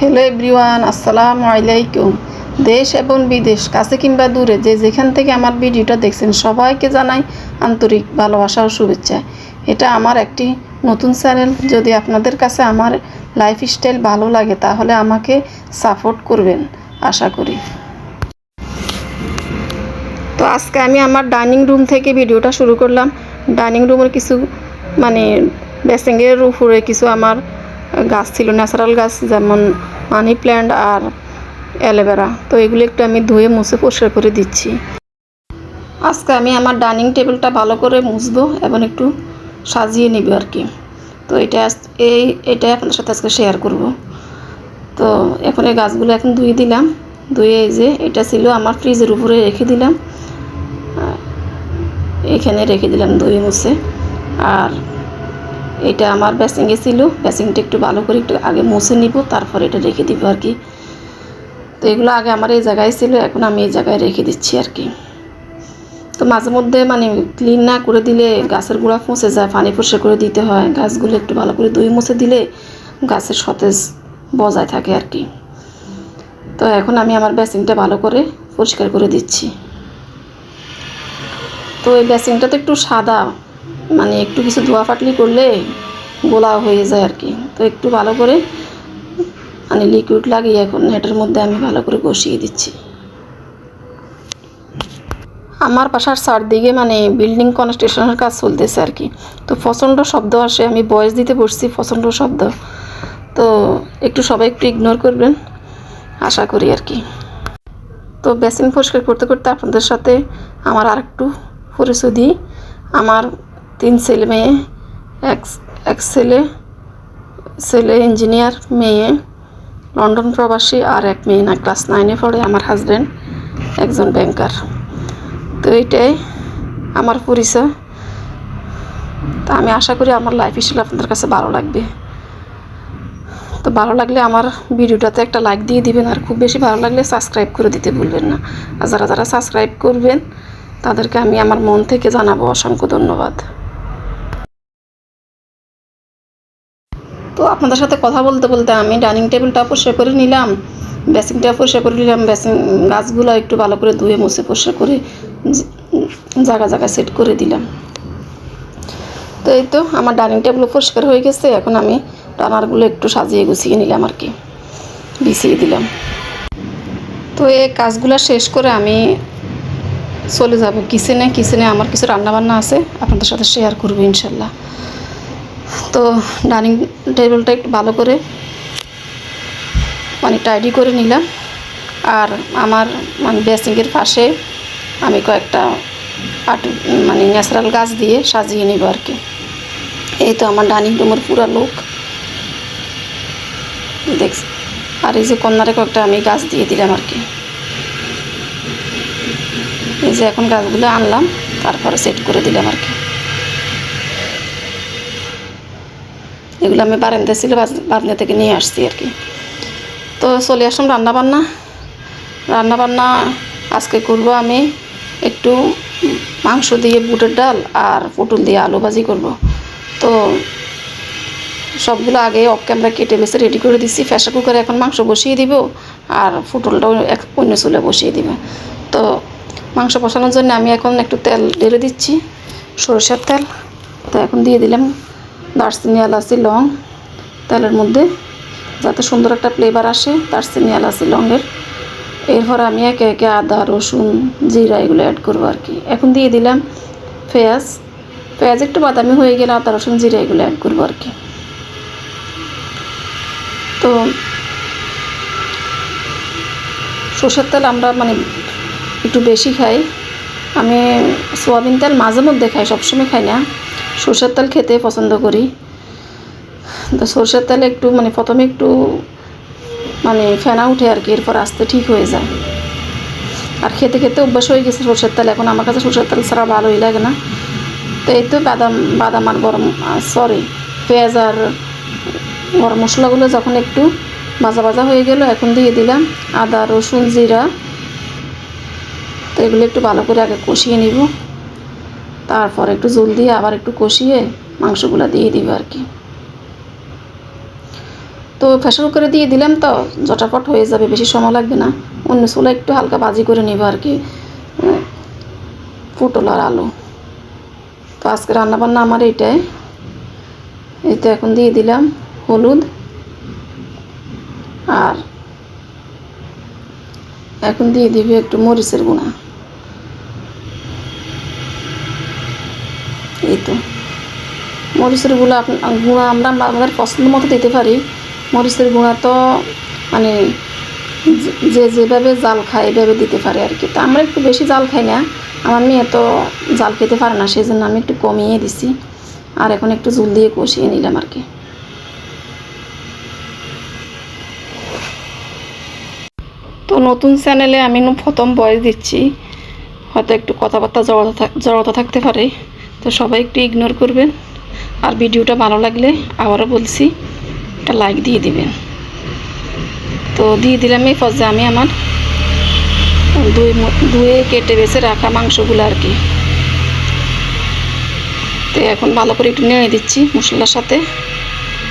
Hello everyone, আসসালামু আলাইকুম। দেশ এবং বিদেশ, কাছে কিংবা দূরে, যে যেখান থেকে আমার ভিডিওটা দেখছেন, সবাইকে জানাই আন্তরিক ভালোবাসা ও শুভেচ্ছা। এটা আমার একটি নতুন চ্যানেল। যদি আপনাদের কাছে আমার লাইফস্টাইল ভালো লাগে, তাহলে আমাকে সাপোর্ট করবেন, আশা করি। তো আজকে আমি আমার ডাইনিং রুম থেকে ভিডিওটা শুরু করলাম। ডাইনিং রুমের কিছু মানে বেসিংয়ের উপরে কিছু আমার গাছ ছিল, ন্যাচারাল গাছ, যেমন মানি প্ল্যান্ট আর অ্যালোভেরা। তো এগুলো একটু আমি ধুয়ে মুছে পরিষ্কার করে দিচ্ছি। আজকে আমি আমার ডাইনিং টেবিলটা ভালো করে মুছবো এবং একটু সাজিয়ে নিব আর কি। তো এটা এই, এটা আপনাদের সাথে আজকে শেয়ার করব। তো এখন এই গাছগুলো এখন ধুয়ে দিলাম। ধুয়ে এই যে এটা ছিল আমার ফ্রিজের উপরে রেখে দিলাম। এখানে রেখে দিলাম দই মুছে। আর এটা আমার বেসিংয়ে ছিল। বেসিংটা একটু ভালো করে একটু আগে মুছে নিব, তারপর এটা রেখে দিব আর কি। তো এগুলো আগে আমার এই জায়গায় ছিল, এখন আমি এই জায়গায় রেখে দিচ্ছি আর কি। তো মাঝে মধ্যে মানে ক্লিন না করে দিলে গাছের গোড়া পচে যায়, পানি পরিষ্কার করে দিতে হয়। গাছগুলো একটু ভালো করে দই মুছে দিলে গাছের সতেজ বজায় থাকে আর কি। তো এখন আমি আমার বেসিংটা ভালো করে পরিষ্কার করে দিচ্ছি। তো এই বেসিংটা তো একটু সাদা মানে একটু কিছু ধোয়া ফাটলি করলে গোলা হয়ে যায় আর কি। তো একটু ভালো করে মানে লিকুইড লাগিয়ে এখন এটার মধ্যে আমি ভালো করে বসিয়ে দিচ্ছি। আমার বাসার চারদিকে মানে বিল্ডিং কনস্ট্রাকশনের কাজ চলতেছে আর কি। তো প্রচণ্ড শব্দ আসে, আমি বয়স দিতে বসছি, প্রচণ্ড শব্দ। তো একটু সবাই একটু ইগনোর করবেন, আশা করি আর কি। তো বেসিন পরিষ্কার করতে করতে আপনাদের সাথে আমার আর একটু পরিচয় দিই। আমার তিন ছেলে মেয়ে, এক এক ছেলে ছেলে ইঞ্জিনিয়ার মেয়ে লন্ডন প্রবাসী আর এক মেয়ে না ক্লাস নাইনে পড়ে, আমার হাজব্যান্ড একজন ব্যাংকার তো এইটাই আমার পরিচয়। তা আমি আশা করি আমার লাইফ স্টাইল আপনাদের কাছে ভালো লাগবে। তো ভালো লাগলে আমার ভিডিওটাতে একটা লাইক দিয়ে দিবেন, আর খুব বেশি ভালো লাগলে সাবস্ক্রাইব করে দিতে ভুলবেন না। আর যারা যারা সাবস্ক্রাইব করবেন, তাদেরকে আমি আমার মন থেকে জানাব অসংখ্য ধন্যবাদ। তো আপনাদের সাথে কথা বলতে বলতে আমি ডাইনিং টেবিলটা পরিষ্কার করে নিলাম বেসিংটা পরিষ্কার করে নিলাম বেসিং গাছগুলো একটু ভালো করে ধুয়ে মুছে পরিষ্কার করে জায়গা জায়গা সেট করে দিলাম। তো এই তো আমার ডাইনিং টেবিল পরিষ্কার হয়ে গেছে, এখন আমি রানারগুলো একটু সাজিয়ে গুছিয়ে নিলাম আর কি, বিছিয়ে দিলাম। তো এই কাজগুলো শেষ করে আমি চলে যাব কিচেনে কিচেনে আমার কিছু রান্নাবান্না আছে, আপনাদের সাথে শেয়ার করব ইনশাল্লাহ। তো ডাইনিং টেবিলটা একটু ভালো করে মানে টাইডি করে নিলাম। আর আমার মানে বেসিংয়ের পাশে আমি কয়েকটা আট মানে ন্যাচারাল গাছ দিয়ে সাজিয়ে নিব আর কি। এই তো আমার ডাইনিং রুমের পুরো লোক দেখ, আর এই যে কন্যারে কয়েকটা আমি গাছ দিয়ে দিলাম আর কি। এই যে এখন গাছগুলো আনলাম, তারপরে সেট করে দিলাম আর কি। এগুলো আমি বারান্দা ছিল বারান্দা থেকে নিয়ে আসছি আর কি। তো চলে আসলাম রান্নাবান্না। রান্নাবান্না আজকে করব আমি একটু মাংস দিয়ে বুটের ডাল আর পটল দিয়ে আলু ভাজি করব। তো সবগুলো আগে অফ ক্যামেরা কেটে বেছে রেডি করে দিচ্ছি প্রেশার কুকারে এখন মাংস বসিয়ে দিব আর পটলটাও এক, অন্য চুলে বসিয়ে দিব। তো মাংস বসানোর জন্য আমি এখন একটু তেল ঢেলে দিচ্ছি, সরষের তেল। তো এখন দিয়ে দিলাম দারচিনি এলাচি লং তেলের মধ্যে যাতে সুন্দর একটা ফ্লেভার আসে দারচিনি এলাচি লংয়ের এরপর আমি একে একে আদা, রসুন, জিরা এগুলো অ্যাড করব আর কি। এখন দিয়ে দিলাম পেঁয়াজ। পেঁয়াজ একটু বাদামি হয়ে গেলে আদা, রসুন, জিরা এগুলো অ্যাড করব আর কি। তো সর্ষের তেল আমরা মানে একটু বেশি খাই। আমি সোয়াবিন তেল মাঝে মধ্যে খাই, সবসময় খাই না। সর্ষের তেল খেতে পছন্দ করি। তো সর্ষের তেল একটু মানে প্রথমে একটু মানে ফেনা উঠে আর কি, এরপর আস্তে ঠিক হয়ে যায়। আর খেতে খেতে অভ্যাস হয়ে গেছে সর্ষের তেল। এখন আমার কাছে সর্ষের তেল ছাড়া ভালোই লাগে না। তো এই তো বাদাম বাদাম আর গরম সরি পেঁয়াজ আর গরম মশলাগুলো যখন একটু ভাজা ভাজা হয়ে গেল, এখন দিয়ে দিলাম আদা, রসুন, জিরা। তো এগুলো একটু ভালো করে আগে কষিয়ে নিব। তারপর একটু জল দিয়ে আবার একটু কষিয়ে মাংসগুলো দিয়ে দিব আর কি। তো প্রেশার কুকারে দিয়ে দিলাম তো জটাপট হয়ে যাবে, বেশি সময় লাগবে না। অন্য চুলা একটু হালকা ভাজি করে নেব আর কি পটল আর আলু। তো আজকে রান্নাবান্না আমার এইটাই। এই তো এখন দিয়ে দিলাম হলুদ আর এখন দিয়ে দিবি একটু মরিচের গুঁড়া। এই তো মরিচের গুঁড়া গুঁড়া আমরা আমাদের পছন্দ মতো দিতে পারি। মরিচের গুঁড়া তো মানে যে- যেভাবে জাল খায় এভাবে দিতে পারে আর কি। তো আমরা একটু বেশি জাল খাই না। আমার মেয়ে তো জাল খেতে পারে না সেই জন্য আমি একটু কমিয়ে দিছি। আর এখন একটু জুল দিয়ে কষিয়ে নিলাম আর কি। তো নতুন চ্যানেলে আমি প্রথম বয়স দিচ্ছি। হয়তো একটু কথাবার্তা জড়তা জড়তা থাকতে পারে। তো সবাই একটু ইগনোর করবেন। আর ভিডিওটা ভালো লাগলে আবারও বলছি, একটা লাইক দিয়ে দিবেন। তো দিয়ে দিলাম এই পর্যায়ে আমি আমার। দুই দুয়ে কেটে বেছে রাখা মাংসগুলো আর কি। তো এখন ভালো করে একটু নেড়ে দিচ্ছি মশলার সাথে।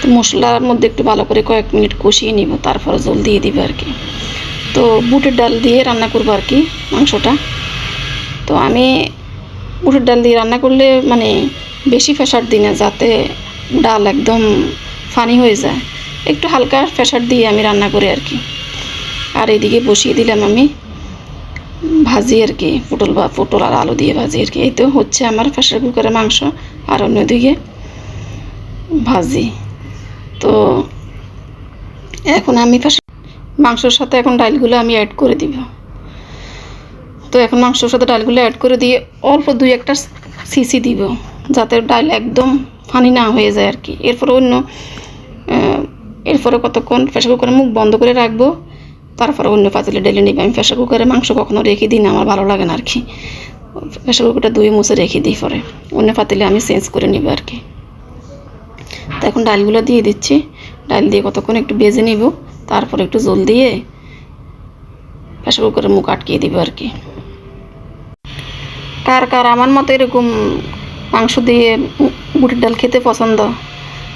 তো মশলার মধ্যে একটু ভালো করে কয়েক মিনিট কষিয়ে নিব, তারপরে জল দিয়ে দিবে আর কি। তো বুটের ডাল দিয়ে রান্না করব আর কি মাংসটা। তো আমি বুটের ডাল দিয়ে রান্না করলে মানে বেশি ফেসার দিই না, যাতে ডাল একদম ফানি হয়ে যায়। একটু হালকা ফেসার দিয়ে আমি রান্না করি আর কি। আর এদিকে বসিয়ে দিলাম আমি ভাজি আর কি, পটল বা পটল আর আলু দিয়ে ভাজি আর কি। এই তো হচ্ছে আমার প্রেশার কুকারের মাংস আর অন্যদিকে ভাজি। তো এখন আমি মাংসর সাথে এখন ডালগুলো আমি অ্যাড করে দিব। তো এখন মাংসর সাথে ডালগুলো অ্যাড করে দিয়ে অল্প দুই একটা সিসি দিব, যাতে ডাল একদম ফানি না হয়ে যায় আর কি। এরপরে অন্য এরপরে কতক্ষণ প্রেশার কুকারে মুখ বন্ধ করে রাখব, তারপরে অন্য পাতিলে ডেলে নিবে। আমি প্রেশার কুকারে মাংস কখনো রেখে দিই না, আমার ভালো লাগে না আর কি। প্রেশার কুকারটা ধুয়ে মুছে রেখে দিই পরে। অন্য পাতিলে আমি চেঞ্জ করে নিব আর কি। তো এখন ডালগুলো দিয়ে দিচ্ছি। ডাল দিয়ে কতক্ষণ একটু বেজে নিব, তারপরে একটু জল দিয়ে প্রেশার কুকারের মুখ আটকিয়ে দিব আর কি। কার কার আমার মতো এরকম মাংস দিয়ে বুটের ডাল খেতে পছন্দ?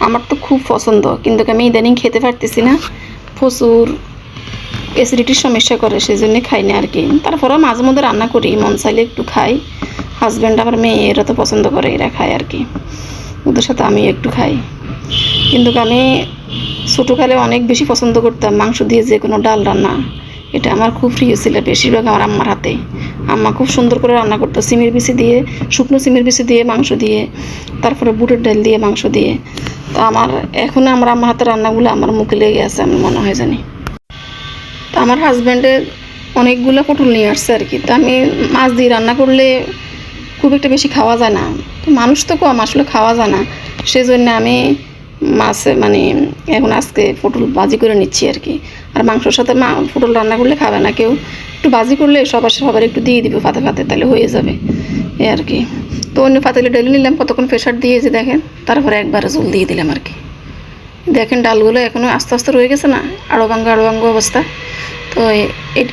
আমার তো খুব পছন্দ, কিন্তু আমি ইদানিং খেতে পারতেছি না। প্রচুর অ্যাসিডিটির সমস্যা করে সেই জন্য খাই না আর কি তারপরেও মাঝে মধ্যে রান্না করি, মন চাইলে একটু খাই। হাজব্যান্ড আমার মেয়ে, এরা তো পছন্দ করে, এরা খায় আর কি ওদের সাথে আমি একটু খাই। কিন্তু আমি ছোটোকালে অনেক বেশি পছন্দ করতাম মাংস দিয়ে যে কোনো ডাল রান্না। এটা আমার খুব প্রিয় ছিল বেশিরভাগ আমার আম্মার হাতে। আম্মা খুব সুন্দর করে রান্না করতো, সিমের বিচি দিয়ে, শুকনো সিমের বিচি দিয়ে মাংস দিয়ে, তারপরে বুটের ডাল দিয়ে মাংস দিয়ে। তো আমার, এখন আমার আম্মার হাতে রান্নাগুলো আমার মুখে লেগে আছে, আমি মনে হয় জানি। তো আমার হাজব্যান্ডের অনেকগুলো পটল নিয়ে আসছে আর কি। তো আমি মাছ দিয়ে রান্না করলে খুব একটা বেশি খাওয়া যায় না। তো মানুষ তো কম, আসলে খাওয়া যায় না। সেই জন্য আমি মাছে মানে এখন আজকে পটল বাজি করে নিচ্ছি আর কি। আর মাংসর সাথে মা পটল রান্না করলে খাবে না। কেউ একটু ভাজি করলে সবার সবার একটু দিয়ে দিবে পাতে পাতে তাহলে হয়ে যাবে। এ আর কি। তো অন্য পাতিলে ডেলে নিলাম, কতক্ষণ প্রেশার দিয়ে যে দেখেন, তারপরে একবারে জল দিয়ে দিলাম আর কি। দেখেন ডালগুলো এখনও আস্তে আস্তে রয়ে গেছে না আড়ো ভাঙ্গ আড়ো ভাঙ্গ অবস্থা তো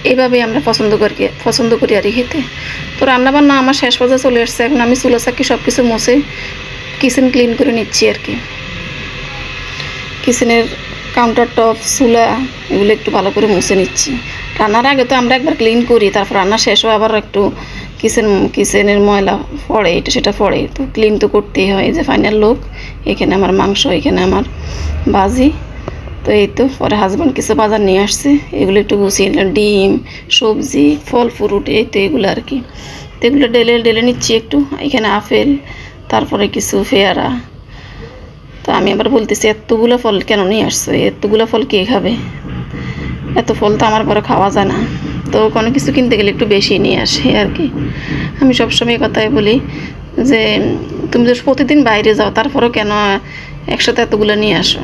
এইভাবেই আমরা পছন্দ করি পছন্দ করি আর খেতে। তো রান্নাবান্না আমার শেষ পর্যায়ে চলে আসছে, এখন আমি চুলা চাকি সব কিছু মুছে কিচেন ক্লিন করে নিচ্ছি আর কি। কিচেনের কাউন্টার টপ চুলা, এগুলো একটু ভালো করে মুছে নিচ্ছি। রান্নার আগে তো আমরা একবার ক্লিন করি, তারপর রান্না শেষ হয়ে আবার একটু কিচেন কিচেনের ময়লা পড়ে, এটা সেটা পড়ে। তো ক্লিন তো করতেই হয় যে ফাইনাল লোক এখানে আমার মাংস, এখানে আমার বাজি। তো এই তো, পরে হাজব্যান্ড কিছু বাজার নিয়ে আসছে, এগুলো একটু গুছিয়ে নিলাম, ডিম, সবজি, ফল ফ্রুট এই তো এগুলো আর কি। তো এগুলো ডেলে ডেলে নিচ্ছি একটু, এখানে আপেল, তারপরে কিছু পেয়ারা তো আমি আবার বলতেছি, এতগুলো ফল কেন নিয়ে আসছো? এতগুলো ফল কে খাবে? এত ফল তো আমার পরে খাওয়া যায় না। তো কোনো কিছু কিনতে গেলে একটু বেশি নিয়ে আসে আর কি। আমি সবসময় কথাই বলি যে, তুমি যদি প্রতিদিন বাইরে যাও, তারপরেও কেন একসাথে এতগুলো নিয়ে আসো?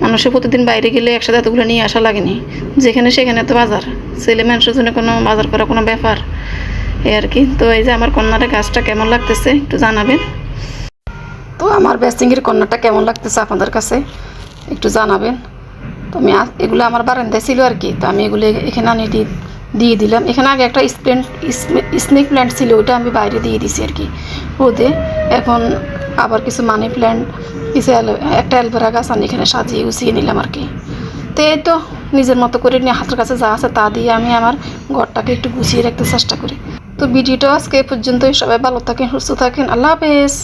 মানুষের প্রতিদিন বাইরে গেলে একসাথে এতগুলো নিয়ে আসা লাগেনি। যেখানে সেখানে তো বাজার। ছেলে মানুষের জন্য কোনো বাজার করা কোনো ব্যাপার। এই আর কি। তো এই যে আমার কন্যাটা গাছটা কেমন লাগতেছে, একটু জানাবেন। তো আমার বেসিংয়ের কন্যাটা কেমন লাগতেছে আপনাদের কাছে? একটু জানাবেন। তো আমি এগুলো আমার বারান্দায় ছিল আর কি, তো আমি এগুলো এখানে আনি দিয়ে দিলাম। এখানে আগে একটা স্প্লেন্ট স্নেক প্ল্যান্ট ছিল ওটা আমি বাইরে দিয়ে দিছি আর কি। রোদে এখন আবার কিছু মানি প্ল্যান্ট, কিছু একটা অ্যালভেরা গাছ আমি এখানে সাজিয়ে গুছিয়ে নিলাম আর কি। তো এই তো নিজের মতো করে নিয়ে হাতের কাছে যা আছে তা দিয়ে আমি আমার ঘরটাকে একটু গুছিয়ে রাখতে চেষ্টা করি। তো ভিডিওটা আজকে পর্যন্তই। সবাই ভালো থাকেন, সুস্থ থাকেন। আল্লাহ হাফেজ।